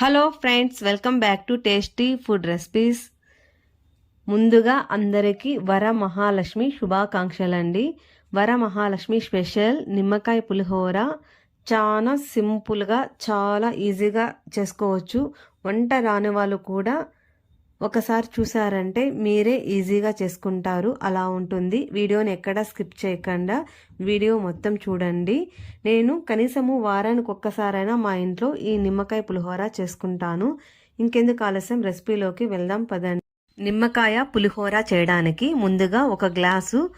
Hello friends welcome back to tasty food recipes. ముందుగా అందరికీ వర మహాలక్ష్మి శుభాకాంక్షలండి. వర మహాలక్ష్మి స్పెషల్ నిమ్మకాయ పులిహోర. చాలా సింపుల్గా చాలా ఈజీగా చేసుకోవచ్చు. వంట రాని వాళ్ళు కూడా ఒకసారి చూసారంటే మీరే ఈజీగా చేసుకుంటారు. అలా ఉంటుంది. వీడియోని ఎక్కడ స్కిప్ చేయకుండా వీడియో మొత్తం చూడండి. నేను కనీసము వారానికి ఒక్కసారైనా మా ఇంట్లో ఈ నిమ్మకాయ పులిహోర చేసుకుంటాను. ఇంకెందుకు ఆలస్యం? రెసిపీలోకి వెళ్దాం పదండి. నిమ్మకాయ పులిహోర చేయడానికి ముందుగా ఒక గ్లాసు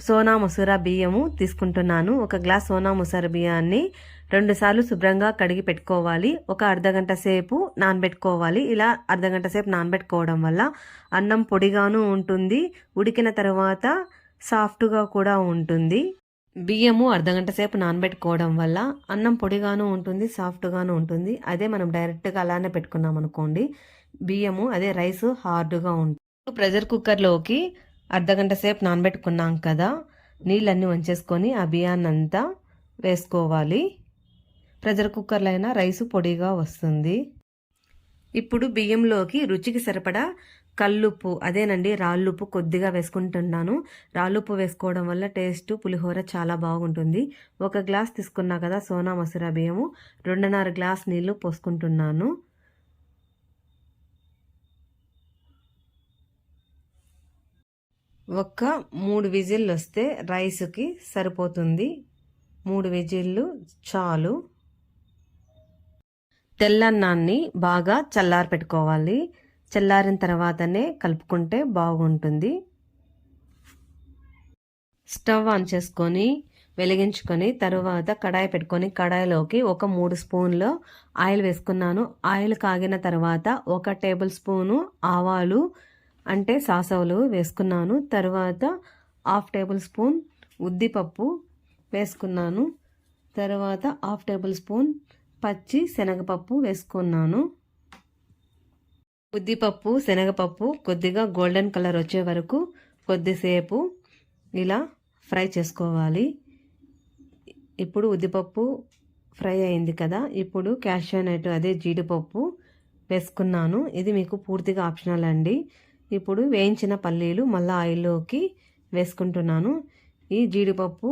సోనా మసూరా బియ్యము తీసుకుంటున్నాను. ఒక గ్లాస్ సోనా మసూరా బియ్యాన్ని రెండుసార్లు శుభ్రంగా కడిగి పెట్టుకోవాలి. ఒక అర్ధగంట సేపు నానబెట్టుకోవాలి. ఇలా అర్ధగంట సేపు నానబెట్టుకోవడం వల్ల అన్నం పొడిగాను ఉంటుంది. ఉడికిన తర్వాత సాఫ్ట్గా కూడా ఉంటుంది. బియ్యము అర్ధగంట సేపు నానబెట్టుకోవడం వల్ల అన్నం పొడిగాను ఉంటుంది సాఫ్ట్గాను ఉంటుంది. అదే మనం డైరెక్ట్గా అలానే పెట్టుకున్నాం అనుకోండి బియ్యము అదే రైస్ హార్డ్గా ఉంటుంది. ప్రెషర్ కుక్కర్లోకి అర్ధగంట సేపు నానబెట్టుకున్నాం కదా నీళ్ళన్నీ వంచేసుకొని ఆ బియ్యాన్ని అంతా వేసుకోవాలి. ప్రెషర్ కుక్కర్లో అయినా రైస్ పొడిగా వస్తుంది. ఇప్పుడు బియ్యంలోకి రుచికి సరిపడా కల్లుప్పు అదేనండి రాళ్ళుప్పు కొద్దిగా వేసుకుంటున్నాను. రాళ్ళుప్పు వేసుకోవడం వల్ల టేస్ట్ పులిహోర చాలా బాగుంటుంది. ఒక గ్లాస్ తీసుకున్నా కదా సోనా మసూరా బియ్యము రెండున్నర గ్లాస్ నీళ్ళు పోసుకుంటున్నాను. ఒక మూడు విజిల్లు వస్తే రైస్కి సరిపోతుంది. మూడు విజిల్లు చాలు. తెల్లన్నాన్ని బాగా చల్లారి పెట్టుకోవాలి చల్లారిన తర్వాతనే కలుపుకుంటే బాగుంటుంది. స్టవ్ ఆన్ చేసుకొని వెలిగించుకొని తరువాత కడాయి పెట్టుకొని కడాయిలోకి ఒక మూడు స్పూన్లు ఆయిల్ వేసుకున్నాను. ఆయిల్ కాగిన తర్వాత ఒక టేబుల్ స్పూను ఆవాలు అంటే సాసవులు వేసుకున్నాను. తర్వాత హాఫ్ టేబుల్ స్పూన్ ఉద్దిపప్పు వేసుకున్నాను. తర్వాత హాఫ్ టేబుల్ స్పూన్ పచ్చి శనగపప్పు వేసుకున్నాను. ఉద్దిపప్పు శనగపప్పు కొద్దిగా గోల్డెన్ కలర్ వచ్చే వరకు కొద్దిసేపు ఇలా ఫ్రై చేసుకోవాలి. ఇప్పుడు ఉద్దిపప్పు ఫ్రై అయింది కదా ఇప్పుడు క్యాషియో నట్ అదే జీడిపప్పు వేసుకున్నాను. ఇది మీకు పూర్తిగా ఆప్షనల్ అండి. ఇప్పుడు వేయించిన పల్లీలు మళ్ళీ ఆయిల్లోకి వేసుకుంటున్నాను. ఈ జీడిపప్పు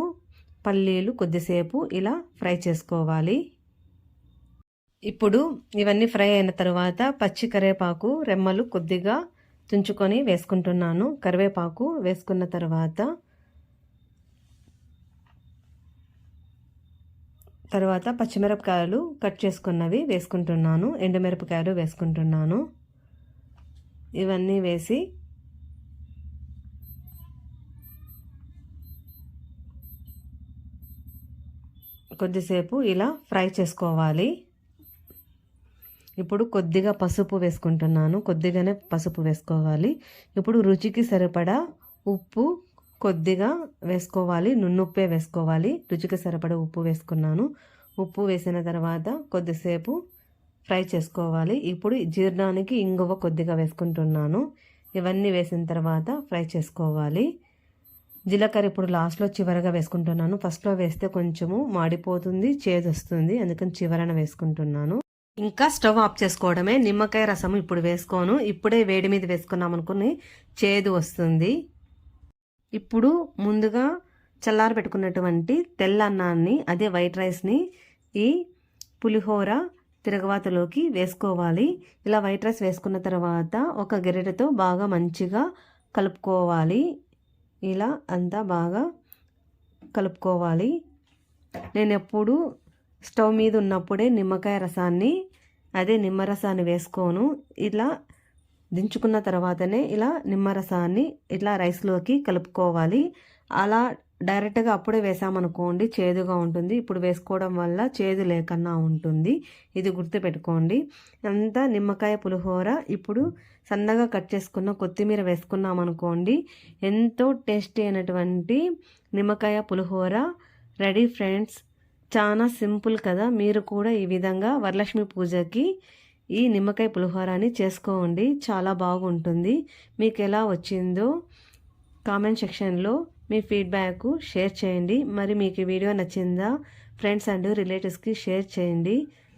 పల్లీలు కొద్దిసేపు ఇలా ఫ్రై చేసుకోవాలి. ఇప్పుడు ఇవన్నీ ఫ్రై అయిన తర్వాత పచ్చి కరివేపాకు రెమ్మలు కొద్దిగా తుంచుకొని వేసుకుంటున్నాను. కరివేపాకు వేసుకున్న తర్వాత తర్వాత పచ్చిమిరపకాయలు కట్ చేసుకున్నవి వేసుకుంటున్నాను. ఎండుమిరపకాయలు వేసుకుంటున్నాను. ఇవన్నీ వేసి కొద్దిసేపు ఇలా ఫ్రై చేసుకోవాలి. ఇప్పుడు కొద్దిగా పసుపు వేసుకుంటున్నాను. కొద్దిగానే పసుపు వేసుకోవాలి. ఇప్పుడు రుచికి సరిపడా ఉప్పు కొద్దిగా వేసుకోవాలి. నున్నుప్పే వేసుకోవాలి. రుచికి సరిపడా ఉప్పు వేసుకున్నాను. ఉప్పు వేసిన తర్వాత కొద్దిసేపు ఫ్రై చేసుకోవాలి. ఇప్పుడు జీర్ణానికి ఇంగువ కొద్దిగా వేసుకుంటున్నాను. ఇవన్నీ వేసిన తర్వాత ఫ్రై చేసుకోవాలి. జీలకర్ర ఇప్పుడు లాస్ట్లో చివరగా వేసుకుంటున్నాను. ఫస్ట్లో వేస్తే కొంచెము మాడిపోతుంది చేదు వస్తుంది అందుకని చివరన వేసుకుంటున్నాను. ఇంకా స్టవ్ ఆఫ్ చేసుకోవడమే. నిమ్మకాయ రసం ఇప్పుడు వేసుకోను. ఇప్పుడే వేడి మీద వేసుకున్నాం అనుకుని చేదు వస్తుంది. ఇప్పుడు ముందుగా చల్లారి పెట్టుకున్నటువంటి తెల్ల అన్నాన్ని అదే వైట్ రైస్ని ఈ పులిహోర తిరగవాతలోకి వేసుకోవాలి. ఇలా వైట్ రైస్ వేసుకున్న తర్వాత ఒక గెరెటతో బాగా మంచిగా కలుపుకోవాలి. ఇలా అంతా బాగా కలుపుకోవాలి. నేను ఎప్పుడు స్టవ్ మీద ఉన్నప్పుడే నిమ్మకాయ రసాన్ని అదే నిమ్మరసాన్ని వేసుకోను. ఇలా దించుకున్న తర్వాతనే ఇలా నిమ్మరసాన్ని ఇట్లా రైస్లోకి కలుపుకోవాలి. అలా డైరెక్ట్గా అప్పుడే వేసామనుకోండి చేదుగా ఉంటుంది. ఇప్పుడు వేసుకోవడం వల్ల చేదు లేకన్నా ఉంటుంది. ఇది గుర్తుపెట్టుకోండి. అంతా నిమ్మకాయ పులిహోర. ఇప్పుడు సన్నగా కట్ చేసుకున్న కొత్తిమీర వేసుకున్నామనుకోండి ఎంతో టేస్టీ అయినటువంటి నిమ్మకాయ పులిహోర రెడీ ఫ్రెండ్స్. చాలా సింపుల్ కదా. మీరు కూడా ఈ విధంగా వరలక్ష్మి పూజకి ఈ నిమ్మకాయ పులిహోరాని చేసుకోండి. చాలా బాగుంటుంది. మీకు ఎలా వచ్చిందో కామెంట్ సెక్షన్లో మీ ఫీడ్బ్యాక్ షేర్ చేయండి. మరి మీకు ఈ వీడియో నచ్చిందా ఫ్రెండ్స్ అండ్ రిలేటివ్స్కి షేర్ చేయండి.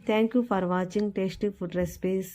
Thank you for watching. Tasty food recipes.